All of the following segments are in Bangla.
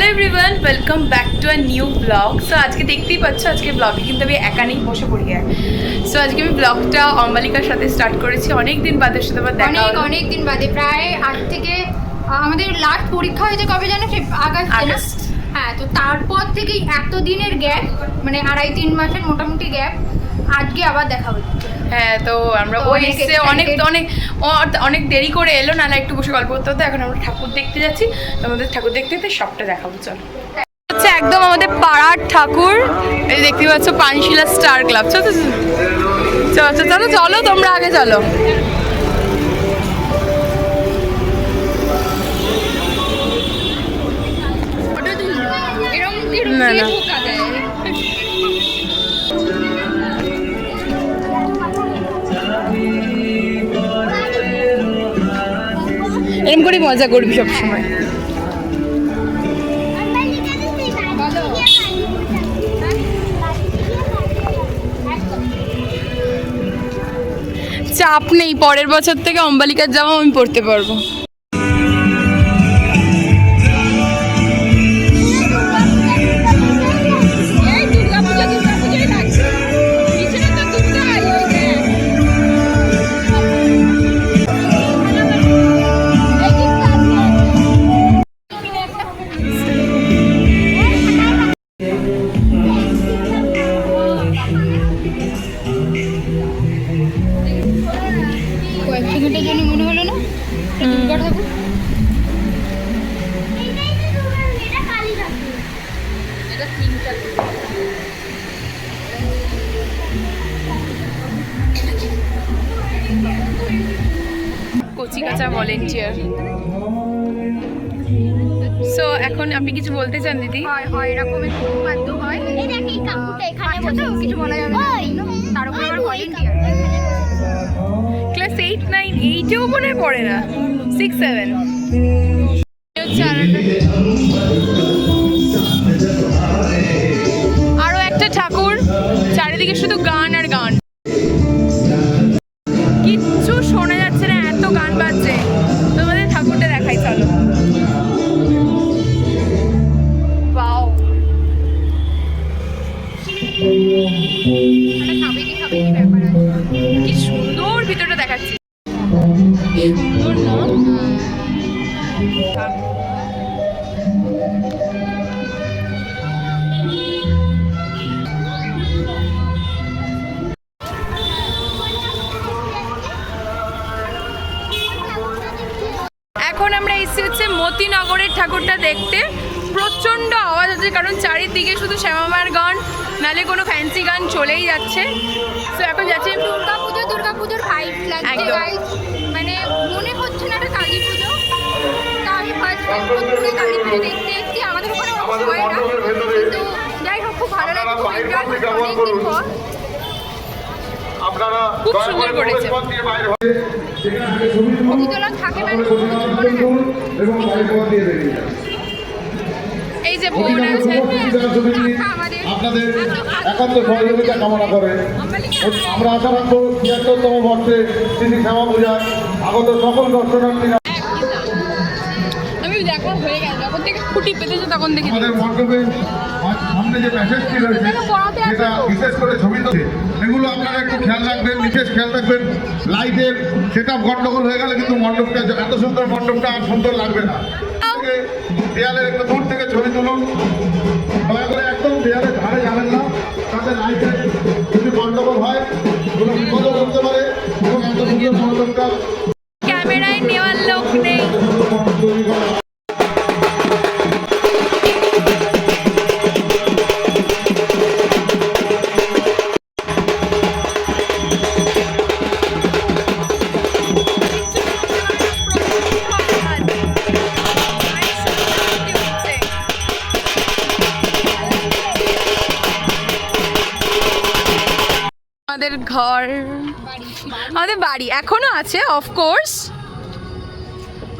Hello everyone welcome back to a new blog so আজকে দেখতেই পাচ্ছ আজকে ব্লগে কিন্তু আমি একা নেই বসে পড়ি আর। সো আজকে আমি ব্লগটা অম্বালিকার সাথে স্টার্ট করেছি। অনেক দিন বাদের সাথে আবার দেখা অনেক অনেক দিন বাদে প্রায় আট থেকে আমাদের লাস্ট পরীক্ষা হয়েছে কবে জানো? সে আগস্ট আগস্ট। হ্যাঁ তো তারপর থেকেই এত দিনের গ্যাপ মানে আড়াই তিন মাসের মোটামুটি গ্যাপ আজকে আবার দেখা হচ্ছে। হ্যাঁ তো আমরা ওই অনেক এসে অনেক অনেক অনেক দেরি করে এলো নাহলে একটু বসে গল্প করতে হতো। এখন আমরা ঠাকুর দেখতে যাচ্ছি। আমাদের ঠাকুর দেখতে দেখতে সবটা দেখাবো চলো। হচ্ছে একদম আমাদের পাড়ার ঠাকুর। এই দেখতে পাচ্ছ পানশিলা স্টার ক্লাব। চলো চলো চলো চলো তোমরা আগে চলো। করে মজা করবি সবসময়। চাপ নেই পরের বছর থেকে অম্বালিকার জামা আমি পরতে পারব। কাঁচা ভলেন্টিয়ার সো এখন আপনি কিছু বলতে চান দিদি? হয় হয় এরকম একটু বাধ্য হয়। আচ্ছা তো কিছু বলা যাবে না। তার উপর আবার ভলেন্টিয়ার ক্লাস এইট নাইন এইটেও মনে হয় পড়ে না। সিক্স সেভেন আরও একটা ঠাকুর চারিদিকে শুধু গান ঠাকুরটা দেখতে। প্রচণ্ড আওয়াজ আছে কারণ চারিদিকে শুধু শ্যামামার গান নালে কোনো ফ্যান্সি গান চলেই যাচ্ছে। তো এখন যাচ্ছি দুর্গা পুজো দুর্গা পুজোর ভাইব লাগছে মানে মনে হচ্ছে না এটা কালী পুজো। তা আমি ফার্স্ট টাইম কালী পুজো দেখতে এসেছি আমাদের ওখানে হয় না। কিন্তু যাই হোক খুব ভালো লাগে অনেকদিন পর। আপনারা খুব সুন্দর করেছে। হয়ে থাকে মানে যান। এই যে বোন আছে যারা আপনাদের একান্ত সহযোগিতা কামনা করে। আমরা আশা রাখব ছিয়াত্তরতম বর্ষে শ্রী শ্যামা পূজায় আগত সকল দর্শনার্থীরা আমি দেখা হয়ে গেল। যখন থেকে খুঁটি পেতেছে তখন দেখি আমাদের মণ্ডপে সামনে যে প্যাসেজটি রয়েছে সেটা বিশেষ করে ছবি তুলছে এগুলো আপনারা একটু খেয়াল রাখবেন বিশেষ খেয়াল রাখবেন। লাইটের সেটা গন্ডগোল হয়ে গেলে কিন্তু মণ্ডপটা এত সুন্দর মণ্ডপটা আর সুন্দর লাগবে না। দেয়ালের একটু দূর থেকে ছবি তুলুন। দয়া করে একদম দেয়ালের ধারে যাবেন না তাতে লাইটের যদি গন্ডগোল হয় কোনো বিপদও করতে পারে এবং এত সুন্দর মণ্ডপটা আমাদের ঘর। আমাদের বাড়ি। এখনও আছে অফকোর্স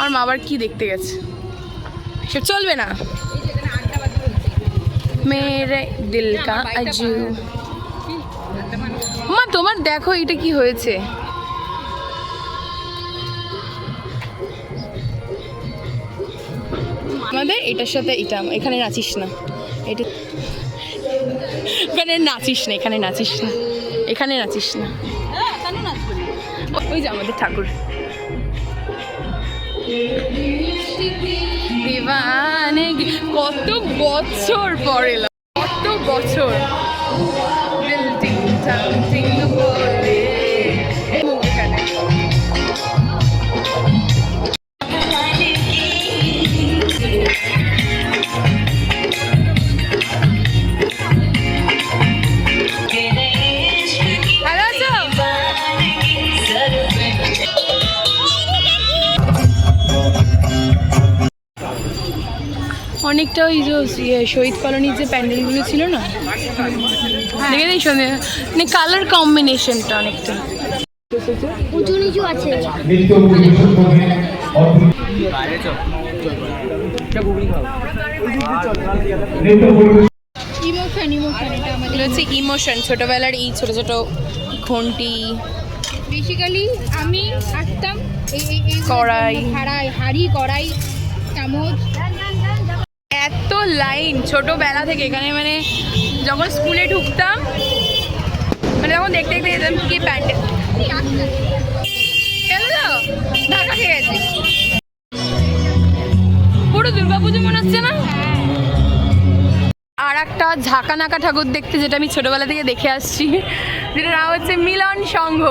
আর মা আবার কি দেখতে গেছে? সে চলবে না। মেরে দিল আজু। মা, তোমার দেখো এটা কি হয়েছে। আমাদের এটার সাথে এটা, এখানে নাচিস না। এটা এখানে নাচিস না, এখানে নাচিস না। এখানে নাচিস না। ওই যে আমাদের ঠাকুর। কত বছর পরে কত বছর। অনেকটা ওই যে ইয়ে শহীদ কলোনির যে প্যান্ডেলগুলো ছিল না? দেখে দিই সন্ধে। মানে কালার কম্বিনেশনটা অনেকটা। উঁচু নিচু আছে ইমোশন ইমোশন এটা আমাদের হচ্ছে ইমোশন ছোটোবেলার এই ছোটো ছোটো ঘন্টি। বেসিক্যালি আমি আসতাম এই এই এই কড়াই। হাড়াই হাড়ি কড়াই চামচ। এত লাইন ছোটোবেলা থেকে এখানে মানে যখন স্কুলে ঢুকতাম মানে যখন দেখতে দেখতে যেতাম কি এলো ঢাকা গেছি। পুরো দুর্গাপুজো মনে হচ্ছে না? আর একটা ঝাঁকা নাকা ঠাকুর দেখতে যেটা আমি ছোটবেলা থেকে দেখে আসছি, যেটা নাম হচ্ছে মিলন সংঘ।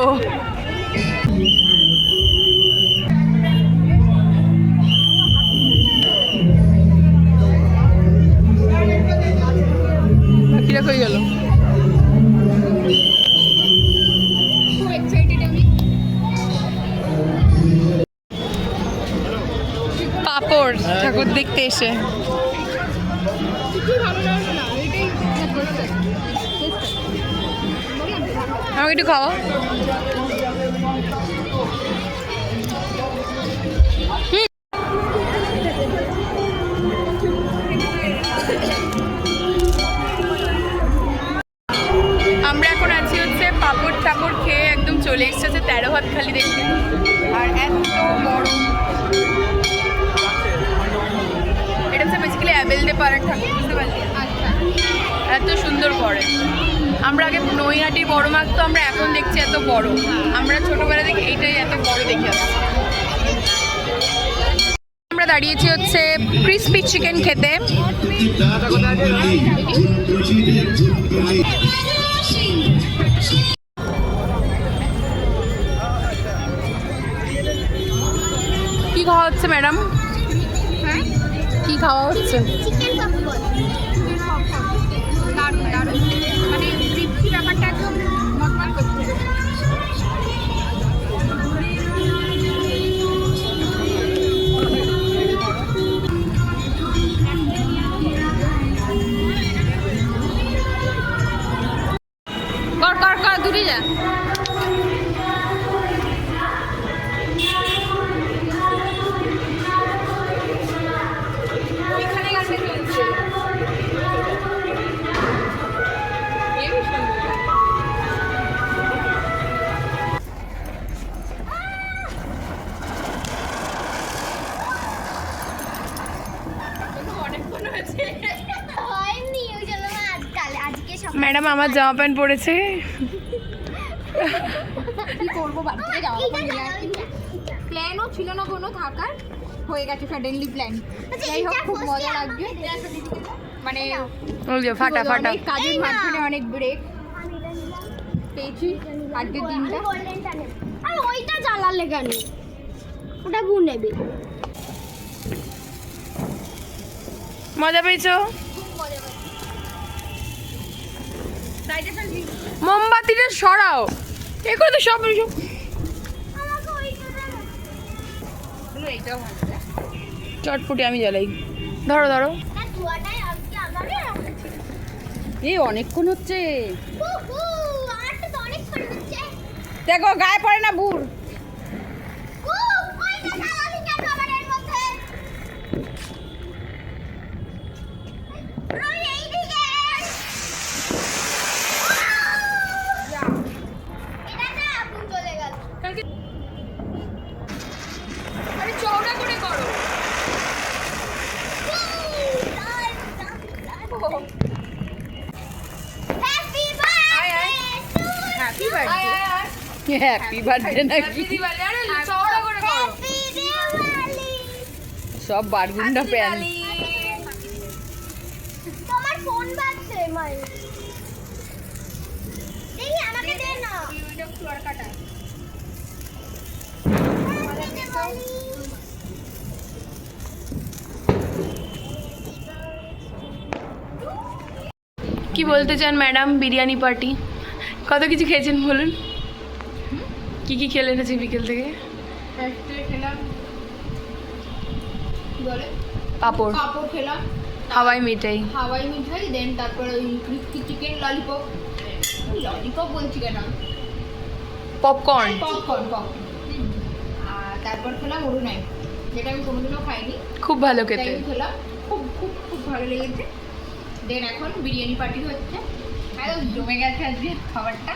ঠাকুর দেখতে এসে। আমাকে একটু খাওয়া আমরা এখন আছি হচ্ছে পাপড় টাপড় খেয়ে একদম চলে এসেছে তেরো হাত খালি দেখতে। আর এত বড় বেসিক্যালি অ্যাবেল দে পাড়ার ঠাকুর বুঝতে আচ্ছা এত সুন্দর করে আমরা আগে নৈহাটির বড় মাছ তো আমরা এখন দেখছি এত বড়। আমরা ছোটবেলা থেকে এইটাই এত বড় দেখে আমরা দাঁড়িয়েছি হচ্ছে ক্রিসপি চিকেন খেতে। কি খাওয়া হচ্ছে ম্যাডাম কি খাওয়া ম্যাডাম আমার জামা প্যান্ট পরেছে কি করব? বাড়িতে যাওয়া প্ল্যানও ছিল না কোনো থাকার। হয়ে গেছে সাডেনলি প্ল্যান যাই হোক খুব মজা লাগছে। মানে ফাটা ফাটা অনেক কাজের মাঝখানে অনেক ব্রেক পেয়েছি আজকের দিনটা আর ওইটা জ্বালালে কেন? ওটা বু নেবে। মজা পেয়েছ? মোমবাতিটা সরাও। এগুলো তো সব চটপটি আমি জ্বালাই। ধরো ধরো। এই অনেকক্ষণ হচ্ছে। দেখো গায়ে পড়ে না বুড়। হ্যাপি বার্থডে নাকি? সব বারগুন্ডা প্যান। তোমার ফোন বাজছে মাই। দেখি আমাকে দে না। কি বলতে চান ম্যাডাম? বিরিয়ানি পার্টি। কত কিছু খেয়েছেন বলুন? কি কি খেলে এনেছি বিকেল থেকে? খেলাম। বলে? পাপড়। খেলাম। হাওয়াই মিঠাই। হাওয়াই মিঠাই দেন তারপরে ওই ক্রিস্পি চিকেন ললিপপ ললিপপ বলছি কেন? পপকর্ন পপকর্ন পপকর্ন আর তারপর খেলাম অরুণাই যেটা আমি কোনোদিনও খাইনি। খুব ভালো খেতে। খেলাম। খুব খুব খুব ভালো লেগেছে। দেন এখন বিরিয়ানি পার্টি হচ্ছে। একদম জমে গেছে আজকে খাবারটা।